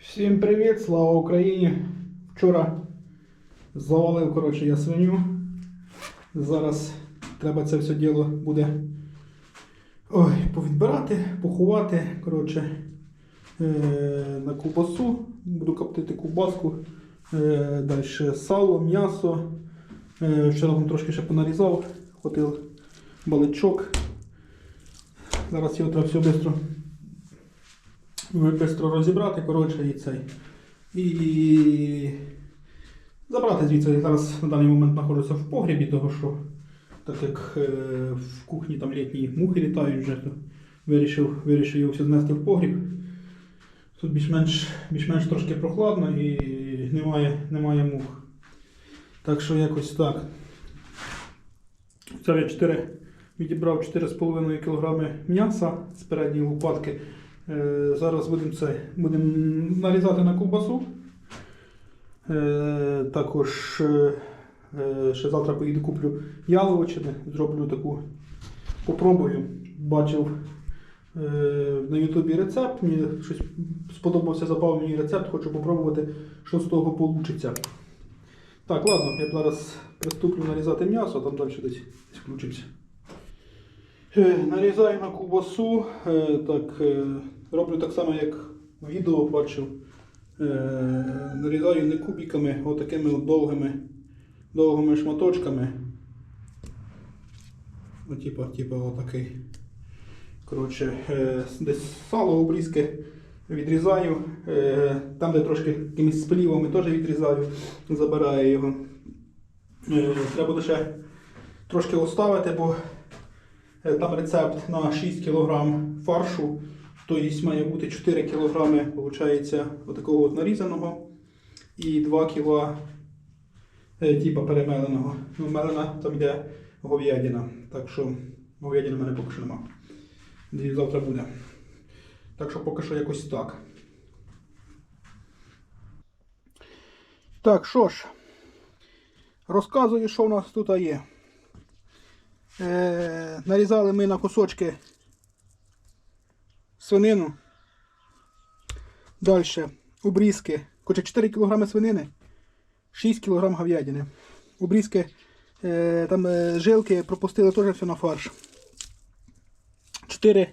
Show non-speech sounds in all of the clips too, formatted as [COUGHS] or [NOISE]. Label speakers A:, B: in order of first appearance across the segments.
A: Всім привіт, слава Україні! Вчора завалив коротше, я свиню. Зараз треба це все діло буде ой, повідбирати, поховати. Коротше, е, на ковбасу. Буду коптити ковбаску. Е, далі сало, м'ясо. Е, вчора там трошки ще понарізав, хватив баличок. Зараз його треба все швидко швидко розібрати, коротше, і цей. І забрати звідси. Я зараз на даний момент знаходжуся в погрібі, того що так як е, в кухні там літні мухи літають вже, то вирішив, вирішив його все знести в погріб. Тут більш-менш, більш-менш трошки прохладно і немає, немає мух. Так що якось так. Це я 4, відібрав 4,5 кг м'яса з передньої лопатки. Е, Зараз будемо це будемо нарізати на ковбасу. Е, Також е, ще завтра поїду куплю яловичини, зроблю таку попробую. Бачив на Ютубі рецепт. Мені щось сподобався, запав мені рецепт, хочу попробувати, що з того вийде. Так, ладно, я зараз приступлю нарізати м'ясо, там далі десь. Е, Нарізаю на ковбасу. Так, роблю так само, як відео бачив. Е, Нарізаю не кубиками, а такими довгими, довгими шматочками. Ну, типа, типа отакий. Коротше, е, десь сало обрізки відрізаю. Е, Там, де трошки якимись сплівами теж відрізаю, забираю його. Треба буде ще трошки оставити, бо Там рецепт на 6 кг фаршу, тобто має бути 4 кг отакого от нарізаного і 2 кг е, типа перемеленого. Ну, мелена там йде говядина. Так що говядини в мене поки що нема. Надіюсь, завтра буде. Так що поки що якось так. Так, що ж, розказую, що в нас тут є. Е, нарізали ми на кусочки свинину. Далі обрізки. Хоча 4 кг свинини, 6 кг говядини. Обрізки, е, там е, жилки пропустили теж все на фарш. 4,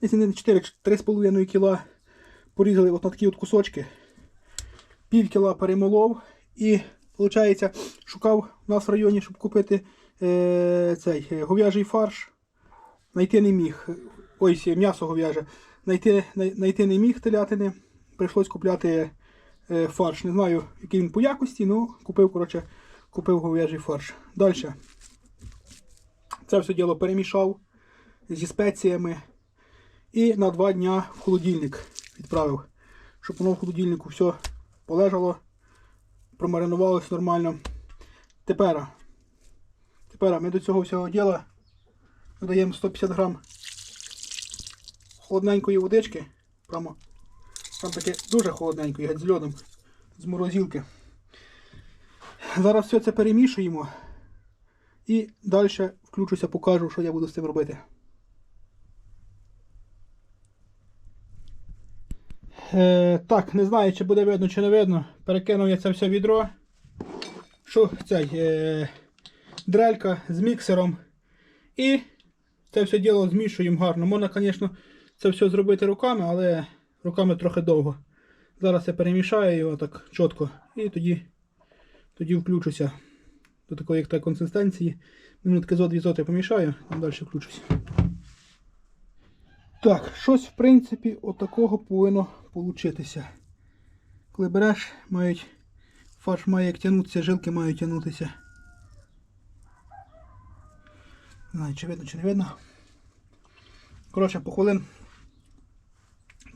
A: десь не 4, 3,5 кг порізали от на такі от кусочки. Пів кіла перемолов і, виходить, шукав у нас в районі, щоб купити е, цей е, говяжий фарш. Найти не міг. Ось м'ясо говяже. Найти, най- найти не міг телятини. Прийшлось купляти е, фарш. Не знаю, який він по якості, ну купив, коротше, купив говяжий фарш. Далі. Це все діло перемішав зі спеціями. І на два дня в холодильник відправив. Щоб воно в холодильнику все полежало, промаринувалось нормально. Тепер Тепер ми до цього всього діла додаємо 150 грам холодненької водички. Прямо там таке дуже холодненької, геть з льодом, з морозилки. Зараз все це перемішуємо і далі включуся, покажу, що я буду з цим робити. Е, так, не знаю, чи буде видно, чи не видно. Перекинув я це все відро. Що цей. Е, дрелька з міксером. І це все діло змішуємо гарно. Можна, звісно, це все зробити руками, але руками трохи довго. Зараз я перемішаю його так чітко і тоді тоді включуся до такої як та консистенції. Минутки зо дві зоти помішаю, а далі включуся. Так, щось, в принципі, отакого повинно получитися. Коли береш, мають, фарш має як тягнутися, жилки мають тягнутися. Не знаю, чи видно, чи не видно. Коротше, по хвилин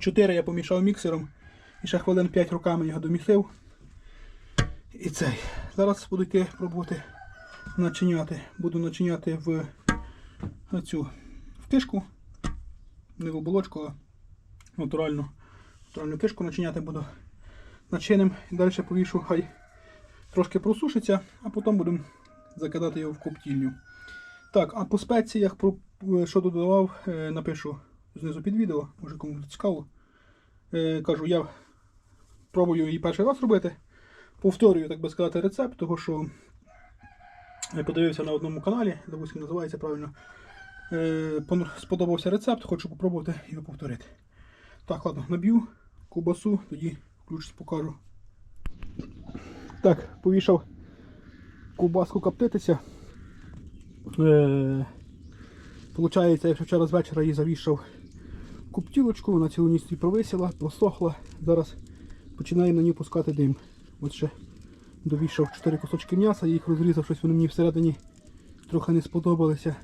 A: 4 я помішав міксером і ще хвилин 5 руками його домісив. І цей. Зараз буду йти пробувати начиняти. Буду начиняти в цю в кишку. Не в оболочку, а натуральну, натуральну кишку начиняти буду начиним і далі повішу, хай трошки просушиться, а потім будемо закидати його в коптільню. Так, а по спеціях, е, що додавав, е, напишу знизу під відео, може кому цікаво. Е, Кажу, я пробую її перший раз робити. Повторюю, так би сказати, рецепт, того що я подивився на одному каналі, допустим, називається правильно. Е, сподобався рецепт, хочу попробувати його повторити. Так, ладно, наб'ю ковбасу, тоді включусь, покажу. Так, повішав ковбаску коптитися. Е, Получається, я вчора з вечора її завішав куптілочку, вона цілу ніч провисіла, просохла. Зараз починаю на ній пускати дим. От ще довішав 4 кусочки м'яса, я їх розрізав, щось вони мені всередині трохи не сподобалися.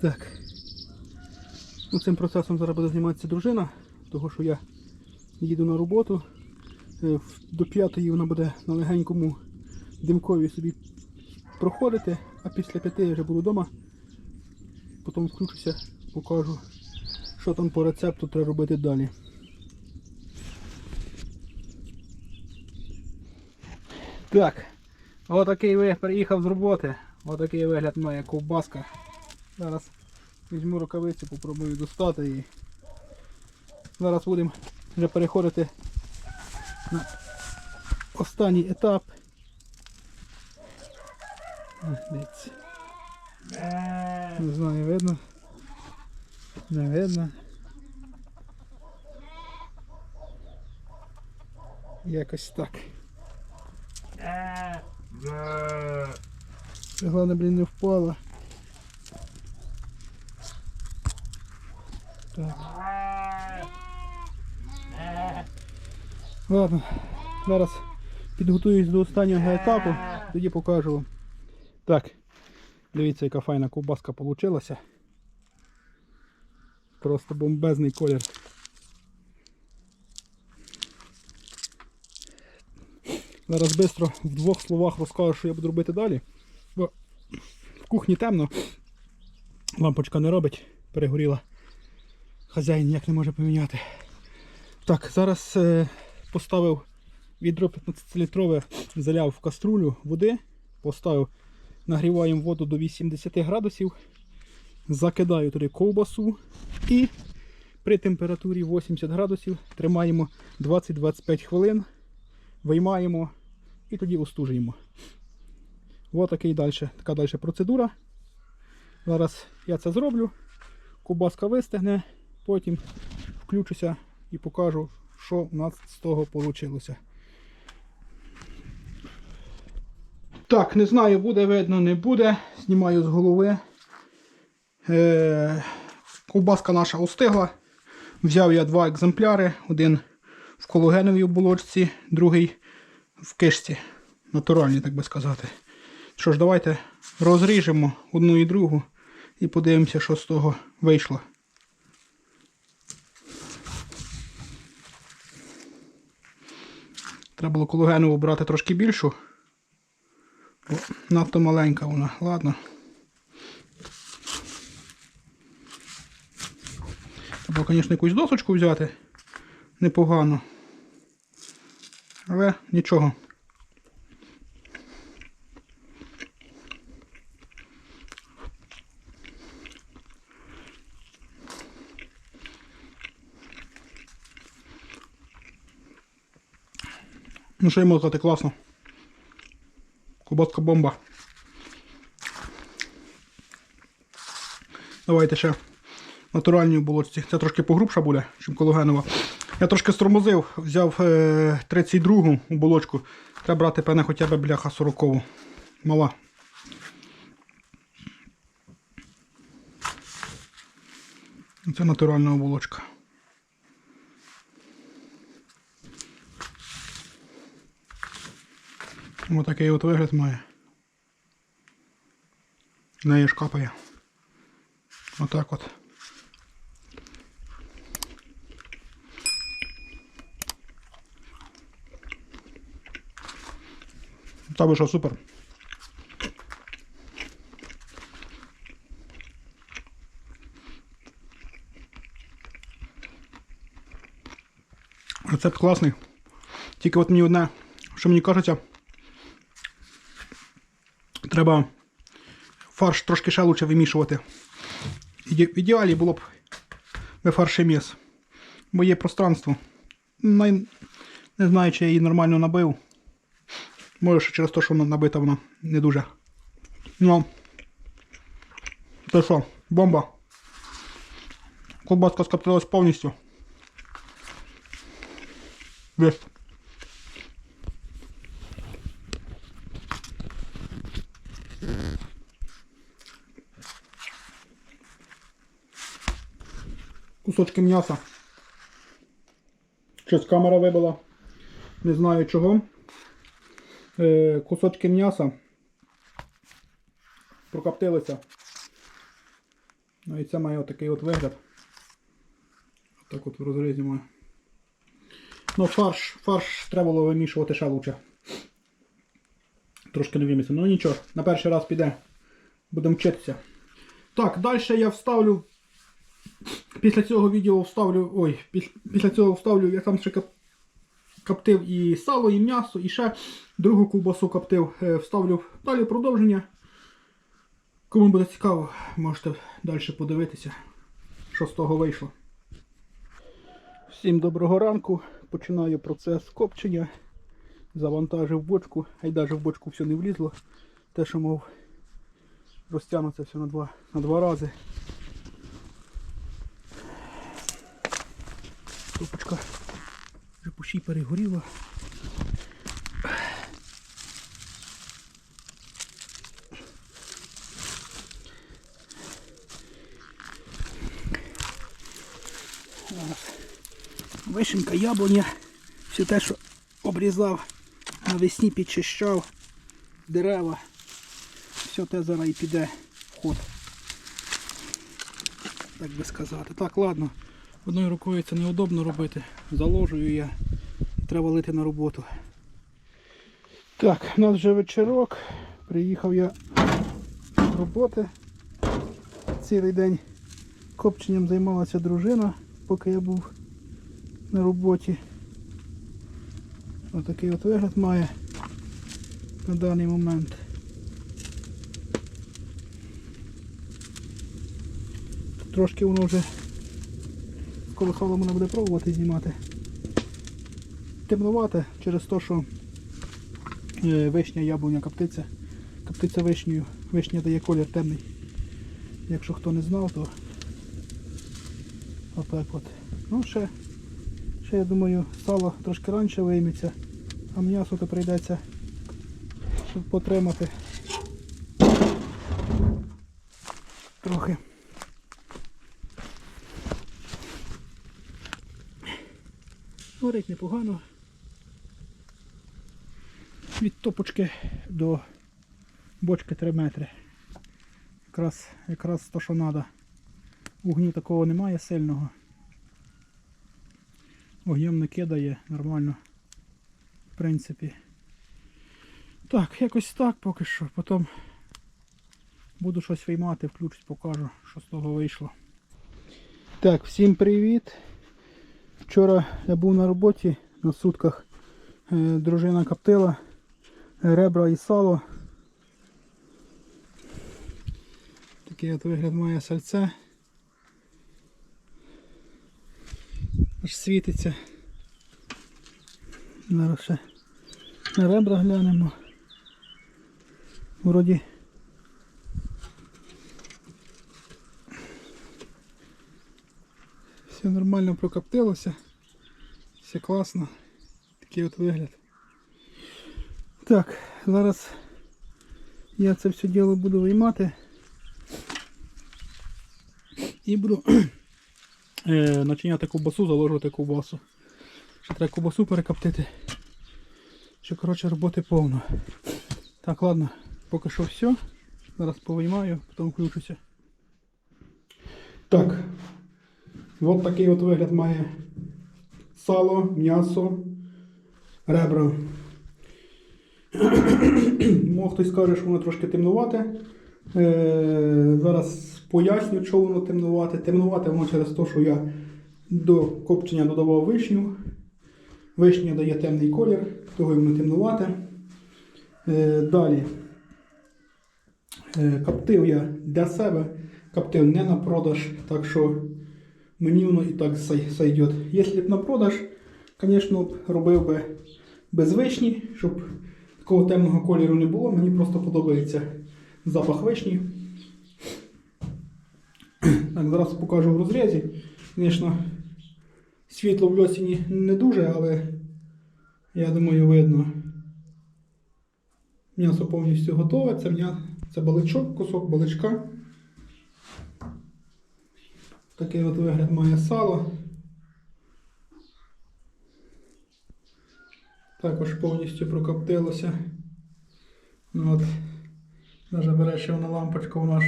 A: Так. Ну, цим процесом зараз буде займатися дружина, того що я їду на роботу. Е, До п'ятої вона буде на легенькому димкові собі проходити, а після п'яти я вже буду вдома. Потім включуся, покажу, що там по рецепту треба робити далі. Так, отакий ви приїхав з роботи. Отакий вигляд має ковбаска. Зараз візьму рукавицю, попробую достати її. Зараз будемо вже переходити на останній етап. Дивіться. Не знаю, видно. Не. Якось так. Головне, блін, не впала. Так. Ладно, зараз підготуюсь до останнього етапу, тоді покажу вам. Так, дивіться, яка файна ковбаска получилася. Просто бомбезний колір. Зараз швидко в двох словах розкажу, що я буду робити далі. Бо в кухні темно. Лампочка не робить, перегоріла. Хазяїн ніяк не може поміняти. Так, зараз е, поставив відро 15-літрове, заляв в каструлю води, поставив, нагріваємо воду до 80 градусів, закидаю туди ковбасу і при температурі 80 градусів тримаємо 20-25 хвилин, виймаємо і тоді остужуємо. Ось такий далі, така далі процедура. Зараз я це зроблю. Кубаска вистигне, потім включуся і покажу, що у нас з того вийшло. Так, не знаю, буде видно, не буде. Знімаю з голови. Е, ковбаска наша остигла. Взяв я два екземпляри. Один в кологеновій оболочці, другий в кишці. Натуральні, так би сказати. Що ж, давайте розріжемо одну і другу і подивимося, що з того вийшло. Треба було кологенову брати трошки більшу. Бо надто маленька вона. Ладно. Треба, звісно, якусь досочку взяти. Непогано. Але нічого. Ну що я можу сказати, класно. Кубатка бомба. Давайте ще натуральні оболочці. Це трошки погрубша буде, ніж кологенова. Я трошки стормозив, взяв е, 32 оболочку. Треба брати, певне, хоча б бляха 40 Мала. Це натуральна оболочка. Ось такий от вигляд має. В неї ж капає. Отак от. Та вийшов супер. Рецепт класний. Тільки от мені одне, що мені кажеться, треба фарш трошки ще лучше вимішувати. В ідеалі було б би фаршеміс. Бо є пространство. Не знаю, чи я її нормально набив. Може, що через те, що вона набита, вона не дуже. Ну. Це що, бомба. Колбаска скоптилась повністю. Весь. Кусочки м'яса. Щось камера вибила. Не знаю чого. Е, кусочки м'яса прокоптилися. Ну і це має отакий от вигляд. Отак от в розрізі має. Ну, фарш, фарш треба було вимішувати ще лучше. Трошки не вимісив. Ну нічого, на перший раз піде. Будемо вчитися. Так, далі я вставлю. Після цього відео вставлю. Ой, після цього вставлю, я там ще коптив і сало, і м'ясо, і ще другу ковбасу коптив. Е, Вставлю далі продовження. Кому буде цікаво, можете далі подивитися, що з того вийшло. Всім доброго ранку. Починаю процес копчення. Завантажив бочку, а й навіть в бочку все не влізло. Те, що мов розтягнуться все на два, на два рази. Топочка вже пущій перегоріла. Зараз. Вишенька, яблуня, все те, що обрізав, навесні підчищав, дерева, все те зараз і піде в ход. Так би сказати. Так, ладно. Одною рукою це неудобно робити. Заложую я треба лити на роботу. Так, у нас вже вечірок. Приїхав я з роботи. Цілий день копченням займалася дружина, поки я був на роботі. Отакий от вигляд має на даний момент. Трошки воно вже коли хало мене буде пробувати знімати. Темнувате через те, що е, вишня, яблуня, каптиця. Каптиця вишнею. Вишня дає колір темний. Якщо хто не знав, то отак от. Ну ще, ще я думаю, сало трошки раніше вийметься, а м'ясо то прийдеться, щоб потримати. Трохи. Горить непогано. Від топочки до бочки 3 метри. Якраз, якраз то, що треба. Вогню такого немає сильного. Вогнем не кидає нормально. В принципі. Так, якось так поки що. Потім буду щось виймати, включусь, покажу, що з того вийшло. Так, всім привіт. Вчора я був на роботі на сутках. Е, Дружина коптила ребра і сало. Такий от вигляд має сальце. Аж світиться. Зараз ще на ребра глянемо. Вроді. Все нормально прокоптилося. Все класно. Такий от вигляд. Так, зараз я це все діло буду виймати. І буду [CLEARS THROAT] е, начиняти ковбасу, заложувати ковбасу. Ще треба ковбасу перекоптити. Ще, коротше, роботи повно. Так, ладно, поки що все. Зараз повиймаю, потім включуся. Так. От такий от вигляд має сало, м'ясо, ребра. [COUGHS] Мог хтось скаже, що воно трошки темнувате. Е, зараз поясню, чого воно темнувате. Темнувате воно через те, що я до копчення додавав вишню. Вишня дає темний колір, того й воно темнувате. Е, далі. Е, Коптив я для себе, коптив не на продаж, так що мені воно і так сойдет. Якщо б на продаж, Звісно, робив би без вишні, щоб такого темного кольору не було. Мені просто подобається запах вишні. [CLEARS THROAT] Так, зараз покажу в розрізі. Звісно, світло в льосіні не дуже, але я думаю, видно. М'ясо повністю готове. Це, це баличок, кусок баличка. Такий от вигляд має сало. Також повністю прокоптилося. Ну от, навіть бере, що вона лампочка у нас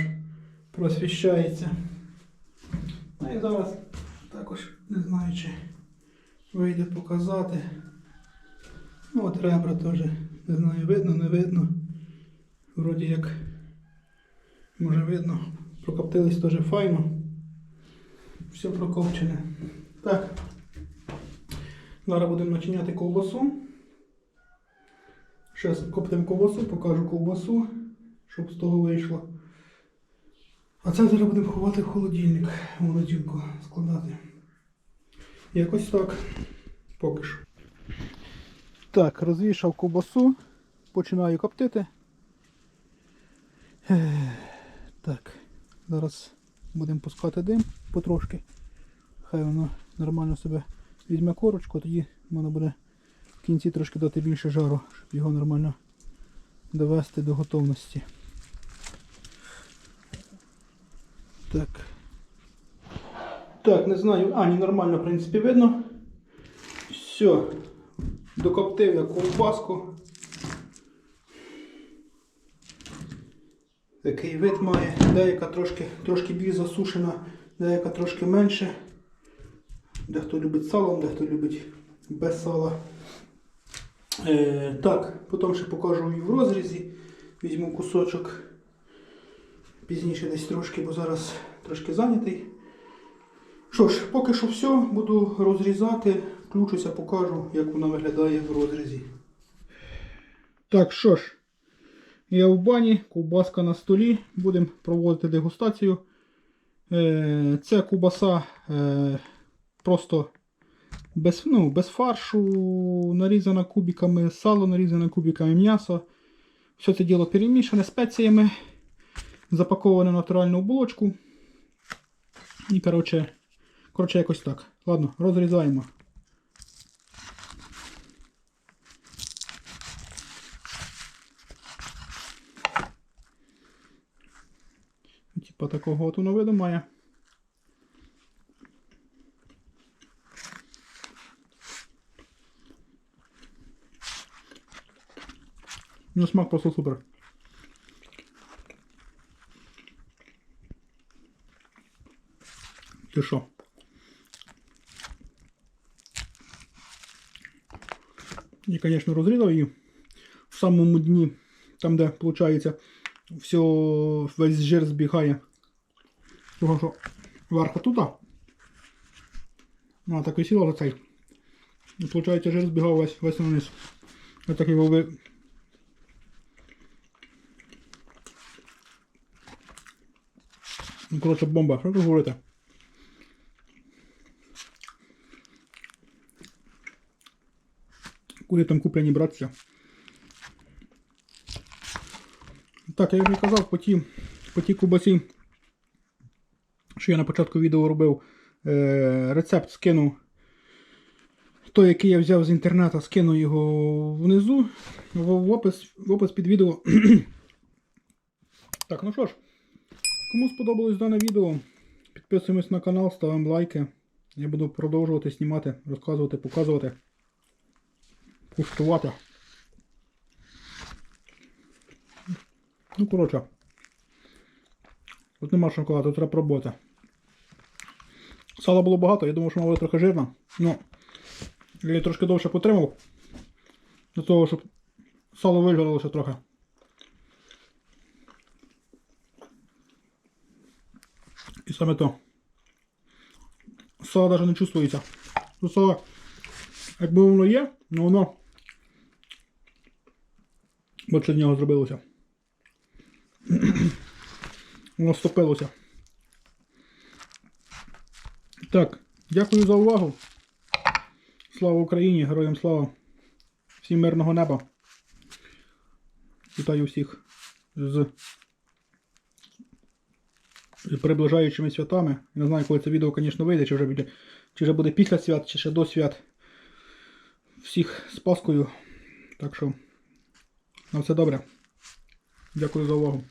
A: просвіщається. Ну і зараз також не знаю, чи вийде показати. Ну от ребра теж, не знаю, видно, не видно. Вроді як може видно. Прокоптились теж файно. Все прокопчене. Так. Зараз будемо начиняти ковбасу. Зараз коптимо ковбасу, покажу ковбасу, щоб з того вийшло. А це зараз будемо ховати в холодильник, в молоділку складати. Якось так. Поки що. Так, розвішав ковбасу, починаю коптити. Так, зараз будемо пускати дим потрошки. Хай воно нормально себе візьме корочку, тоді воно буде в кінці трошки дати більше жару, щоб його нормально довести до готовності. Так. Так, не знаю. А, ні, нормально, в принципі, видно. Все. Докоптив я ковбаску. Такий вид має. Деяка трошки, трошки більш засушена, деяка трошки менше. Дехто любить салом, дехто любить без сала. Е, так, потім ще покажу і в розрізі. Візьму кусочок пізніше десь трошки, бо зараз трошки зайнятий. Що ж, поки що все, буду розрізати, включуся, покажу, як воно виглядає в розрізі. Так, що ж, я в бані, ковбаска на столі, будемо проводити дегустацію. Це ковбаса е, просто без, ну, без фаршу, нарізана кубиками, сало нарізане кубиками м'ясо. Все це діло перемішане спеціями, запаковане в натуральну оболочку. І, коротше, коротше, якось так. Ладно, розрізаємо. Типа такого от воно виду має. Ну, смак просто супер. Ти що? І, звісно, розрізав її в самому дні, там, де, виходить, все, весь жир збігає. Того, що верха тут. А, так висіло за цей. І, виходить, жир збігав весь, весь вниз. Я так його ви... Ну, коротше, бомба. Що ви говорите? Куди там куплені братця? Так, я вже казав, по тій, по тій кубасі, що я на початку відео робив, е, рецепт скинув. Той, який я взяв з інтернету, скину його внизу, в, опис, в опис під відео. [CLEARS THROAT] так, ну що ж, кому сподобалось дане відео, підписуємось на канал, ставимо лайки. Я буду продовжувати знімати, розказувати, показувати, куштувати. Ну, коротше. Тут нема шоколаду, тут треба пробувати. Сала було багато, я думав, що мало трохи жирно. Ну, я її трошки довше потримав. Для того, щоб сало вижарилося трохи. І саме то. Сало навіть не чувствується. Тут сало, якби воно є, ну воно. З нього зробилося. [CLEARS THROAT] Воно стопилося. Так, дякую за увагу. Слава Україні, героям слава! Всім мирного неба! Вітаю всіх з приближаючими святами. Не знаю, коли це відео, звісно, вийде, чи вже буде, чи вже буде після свят, чи ще до свят. Всіх з Паскою. Так що, на все добре. Дякую за увагу.